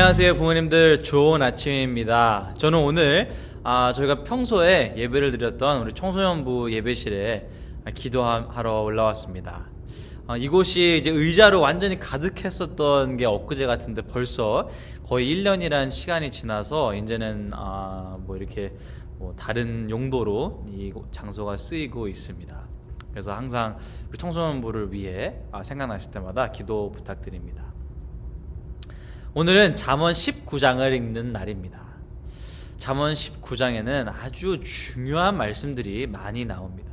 안녕하세요 부모님들. 좋은 아침입니다. 저는 오늘 아, 저희가 평소에 예배를 드렸던 우리 청소년부 예배실에 기도하러 올라왔습니다. 아, 이곳이 이제 의자로 완전히 가득했었던 게 엊그제 같은데 벌써 거의 1년이란 시간이 지나서 이제는 아, 뭐 이렇게 뭐 다른 용도로 이 장소가 쓰이고 있습니다. 그래서 항상 우리 청소년부를 위해 아, 생각나실 때마다 기도 부탁드립니다 오늘은 잠언 19장을 읽는 날입니다. 잠언 19장에는 아주 중요한 말씀들이 많이 나옵니다.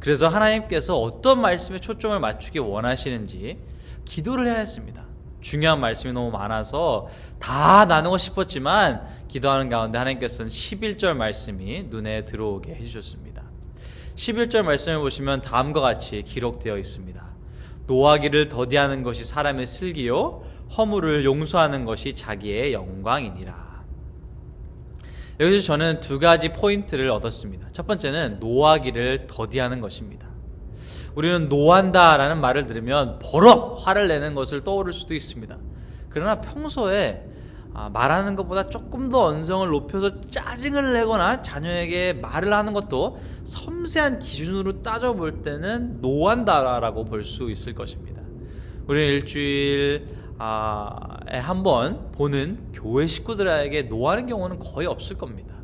그래서 하나님께서 어떤 말씀에 초점을 맞추기 원하시는지 기도를 해야 했습니다. 중요한 말씀이 너무 많아서 다 나누고 싶었지만 기도하는 가운데 하나님께서는 11절 말씀이 눈에 들어오게 해주셨습니다. 11절 말씀을 보시면 다음과 같이 기록되어 있습니다. 노하기를 더디하는 것이 사람의 슬기요 허물을 용서하는 것이 자기의 영광이니라. 여기서 저는 두 가지 포인트를 얻었습니다. 첫 번째는 노하기를 더디하는 것입니다. 우리는 노한다 라는 말을 들으면 버럭 화를 내는 것을 떠오를 수도 있습니다. 그러나 평소에 아, 말하는 것보다 조금 더 언성을 높여서 짜증을 내거나 자녀에게 말을 하는 것도 섬세한 기준으로 따져볼 때는 노한다라고 볼 수 있을 것입니다. 우리는 일주일 아, 한번 보는 교회 식구들에게 노하는 경우는 거의 없을 겁니다.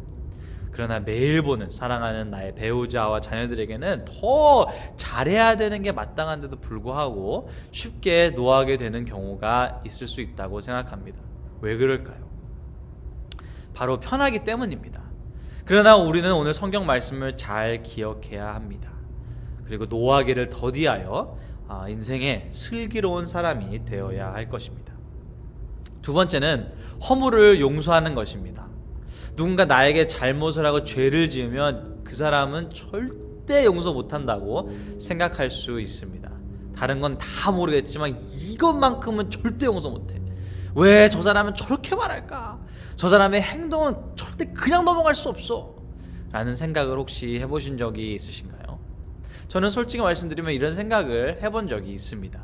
그러나 매일 보는 사랑하는 나의 배우자와 자녀들에게는 더 잘해야 되는 게 마땅한데도 불구하고 쉽게 노하게 되는 경우가 있을 수 있다고 생각합니다. 왜 그럴까요? 바로 편하기 때문입니다. 그러나 우리는 오늘 성경 말씀을 잘 기억해야 합니다. 그리고 노하기를 더디하여 아, 인생의 슬기로운 사람이 되어야 할 것입니다. 두 번째는 허물을 용서하는 것입니다. 누군가 나에게 잘못을 하고 죄를 지으면 그 사람은 절대 용서 못한다고 생각할 수 있습니다. 다른 건 다 모르겠지만 이것만큼은 절대 용서 못해. 왜 저 사람은 저렇게 말할까? 저 사람의 행동은 절대 그냥 넘어갈 수 없어. 라는 생각을 혹시 해보신 적이 있으신가요? 저는 솔직히 말씀드리면 이런 생각을 해본 적이 있습니다.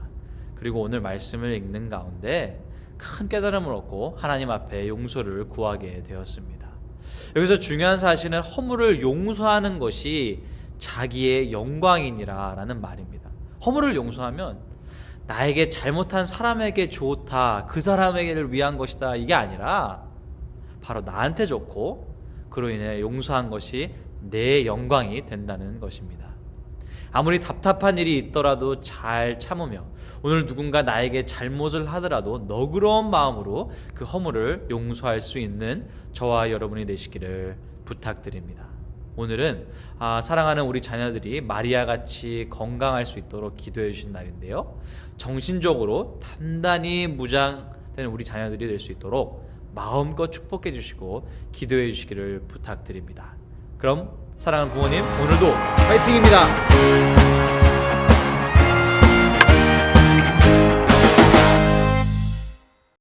그리고 오늘 말씀을 읽는 가운데 큰 깨달음을 얻고 하나님 앞에 용서를 구하게 되었습니다. 여기서 중요한 사실은 허물을 용서하는 것이 자기의 영광이니라 라는 말입니다. 허물을 용서하면 나에게 잘못한 사람에게 좋다, 그 사람에게를 위한 것이다 이게 아니라 바로 나한테 좋고 그로 인해 용서한 것이 내 영광이 된다는 것입니다. 아무리 답답한 일이 있더라도 잘 참으며 오늘 누군가 나에게 잘못을 하더라도 너그러운 마음으로 그 허물을 용서할 수 있는 저와 여러분이 되시기를 부탁드립니다. 오늘은 아, 사랑하는 우리 자녀들이 마리아 같이 건강할 수 있도록 기도해 주신 날인데요. 정신적으로 단단히 무장된 우리 자녀들이 될 수 있도록 마음껏 축복해 주시고 기도해 주시기를 부탁드립니다. 그럼 사랑하는 부모님 오늘도 파이팅입니다.